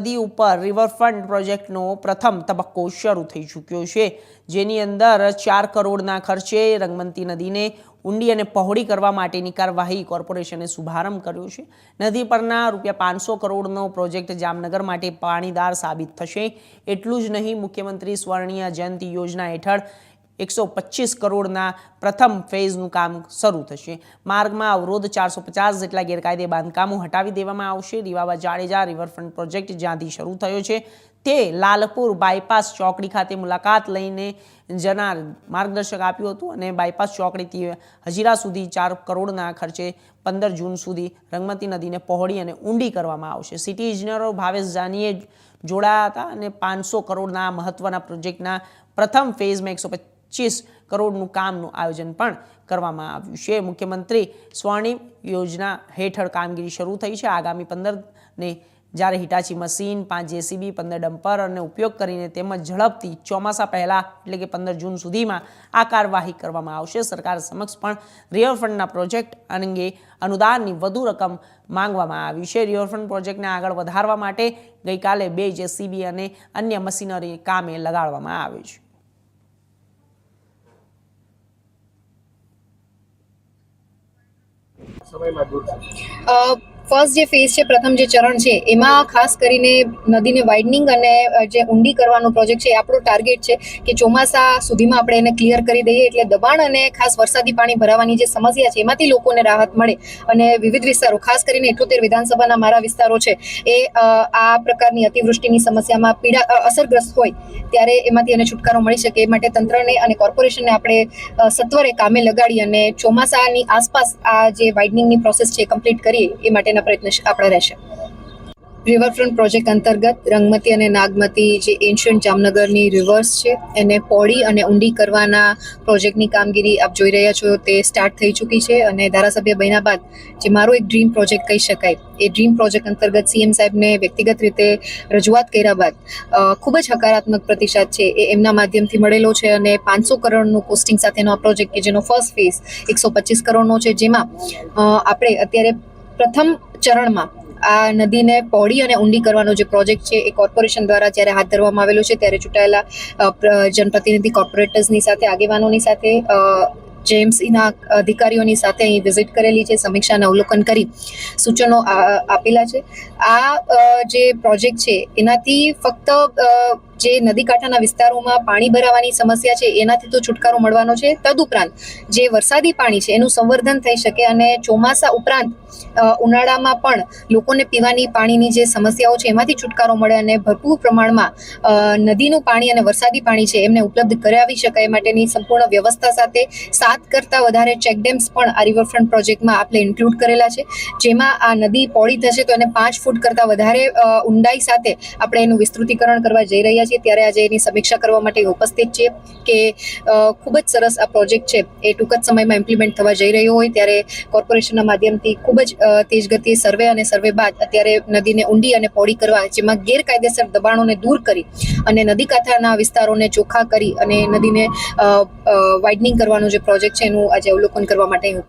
નદી ઉપર રિવરફ્રન્ટ પ્રોજેક્ટનો પ્રથમ તબક્કો શરૂ થઈ ચૂક્યો છે. જેની અંદર ચાર કરોડના ખર્ચે રંગમંતી નદીને ઊંડી અને પહોળી કરવા માટેની કાર્યવાહી કોર્પોરેશને શુભારંભ કર્યો છે. નદી પરના રૂપિયા પાંચસો કરોડનો પ્રોજેક્ટ જામનગર માટે પાણીદાર સાબિત થશે. એટલું જ નહીં, મુખ્યમંત્રી સ્વર્ણિય જયંતિ યોજના હેઠળ એકસો પચીસ કરોડના પ્રથમ ફેઝનું કામ શરૂ થશે. માર્ગમાં અવરોધ ચારસો પચાસ જેટલા ગેરકાયદે બાંધકામો હટાવી દેવામાં આવશે. રીવાબા જાડેજા રિવરફ્રન્ટ પ્રોજેક્ટ જ્યાંથી શરૂ થયો છે, તે લાલપુર બાયપાસ ચોકડી ખાતે મુલાકાત લઈને જનાર માર્ગદર્શક આપ્યું હતું અને બાયપાસ ચોકડીથી હજીરા સુધી ચાર કરોડના ખર્ચે પંદર જૂન સુધી રંગમતી નદીને પહોળી અને ઊંડી કરવામાં આવશે. સિટી ઇજનેરો ભાવેશ જાનીએ જોડાયા હતા અને પાંચસો કરોડના મહત્વના પ્રોજેક્ટના પ્રથમ ફેઝમાં એકસો પચીસ કરોડનું કામનું આયોજન પણ કરવામાં આવ્યું છે. મુખ્યમંત્રી સ્વર્ણિમ યોજના હેઠળ કામગીરી શરૂ થઈ છે. આગામી પંદરને જ્યારે હિટાચી મશીન, પાંચ જેસીબી, પંદર ડમ્પર અને ઉપયોગ કરીને તેમજ ઝડપથી ચોમાસા પહેલાં એટલે કે પંદર જૂન સુધીમાં આ કાર્યવાહી કરવામાં આવશે. સરકાર સમક્ષ પણ રિવરફ્રન્ટના પ્રોજેક્ટ અંગે અનુદાનની વધુ રકમ માંગવામાં આવી છે. રિવરફ્રન્ટ પ્રોજેક્ટને આગળ વધારવા માટે ગઈકાલે બે જેસીબી અને અન્ય મશીનરી કામે લગાડવામાં આવી છે. સમયમાં દૂર થશે ફર્સ્ટ જે ફેઝ છે, પ્રથમ જે ચરણ છે, એમાં ખાસ કરીને નદીને વાઇડનિંગ અને જે ઊંડી કરવાનો પ્રોજેક્ટ છે, એ આપણો ટાર્ગેટ છે કે ચોમાસા સુધીમાં આપણે એને ક્લિયર કરી દઈએ એટલે દબાણ અને ખાસ વરસાદી પાણી ભરાવાની જે સમસ્યા છે, એમાંથી લોકોને રાહત મળે. અને વિવિધ વિસ્તારો, ખાસ કરીને ઇઠોતેર વિધાનસભાના મારા વિસ્તારો છે, એ આ પ્રકારની અતિવૃષ્ટિની સમસ્યામાં પીડા અસરગ્રસ્ત હોય, ત્યારે એમાંથી એને છુટકારો મળી શકે. એ માટે તંત્રને અને કોર્પોરેશનને આપણે સત્વરે કામે લગાડી અને ચોમાસાની આસપાસ આ જે વાઇડનિંગની પ્રોસેસ છે કમ્પ્લીટ કરીએ, એ માટેના પ્રયત્ન આપણા રહેશે. રિવરફ્રન્ટ પ્રોજેક્ટ અંતર્ગત રંગમતી અને નાગમતી જે એન્શિયન્ટ જામનગરની રિવર્સ છે, એને પોળી અને ઊંડી કરવાના પ્રોજેક્ટની કામગીરી આપ જોઈ રહ્યા છો, તે સ્ટાર્ટ થઈ ચૂકી છે અને ધારાસભ્ય બન્યા બાદ જે મારો એક ડ્રીમ પ્રોજેક્ટ કહી શકાય, એ ડ્રીમ પ્રોજેક્ટ અંતર્ગત સીએમ સાહેબને વ્યક્તિગત રીતે રજૂઆત કર્યા બાદ ખૂબ જ હકારાત્મક પ્રતિસાદ છે. એ એમના માધ્યમથી મળેલો છે અને પાંચસો કરોડનું કોસ્ટિંગ સાથેનો આ પ્રોજેક્ટ કે જેનો ફર્સ્ટ ફેઝ એકસો પચીસ કરોડનો છે, જેમાં આપણે અત્યારે પ્રથમ ચરણમાં આ નદીને પહોળી અને ઊંડી કરવાનો જે પ્રોજેક્ટ છે, એ કોર્પોરેશન દ્વારા જ્યારે હાથ ધરવામાં આવેલો છે, ત્યારે ચૂંટાયેલા પ્ર- જનપ્રતિનિધિ કોર્પોરેટર્સની સાથે, આગેવાનોની સાથે જેમ્સ જેએમસીના અધિકારીઓની સાથે અહીં વિઝિટ કરેલી છે, સમીક્ષાને અવલોકન કરી સૂચનો આપેલા છે. આ જે પ્રોજેક્ટ છે, એનાથી ફક્ત જે નદી કાંઠાના વિસ્તારોમાં પાણી ભરાવાની સમસ્યા છે, એનાથી તો છુટકારો મળવાનો છે. તદુપરાંત જે વરસાદી પાણી છે, એનું સંવર્ધન થઈ શકે અને ચોમાસા ઉપરાંત ઉનાળામાં પણ લોકોને પીવાની પાણીની જે સમસ્યાઓ છે, એમાંથી છુટકારો મળે અને ભરપૂર પ્રમાણમાં નદીનું પાણી અને વરસાદી પાણી છે, એમને ઉપલબ્ધ કરાવી શકાય માટેની સંપૂર્ણ વ્યવસ્થા સાથે સાત કરતાં વધારે ચેકડેમ્સ પણ આ રિવરફ્રન્ટ પ્રોજેક્ટમાં આપણે ઇન્ક્લુડ કરેલા છે. જેમાં આ નદી પોળી થશે તો એને પાંચ ફૂટ કરતાં વધારે ઊંડાઈ સાથે આપણે એનું વિસ્તૃતીકરણ કરવા જઈ રહ્યા છીએ. ત્યારે આજે એની સમીક્ષા કરવા માટે ઉપસ્થિત છીએ કે ખૂબ જ સરસ આ પ્રોજેક્ટ છે. એ ટૂંક જ સમયમાં ઇમ્પ્લિમેન્ટ થવા જઈ રહ્યો હોય, ત્યારે કોર્પોરેશનના માધ્યમથી ખૂબ જ તેજ ગતિએ સર્વે અને સર્વે બાદ અત્યારે નદીને ઊંડી અને પોળી કરવા, જેમાં ગેરકાયદેસર દબાણોને દૂર કરી અને નદી કાંઠાના વિસ્તારોને ચોખ્ખા કરી અને નદીને વાઇડનિંગ કરવાનો જે પ્રોજેક્ટ છે, એનું આજે અવલોકન કરવા માટે અહીં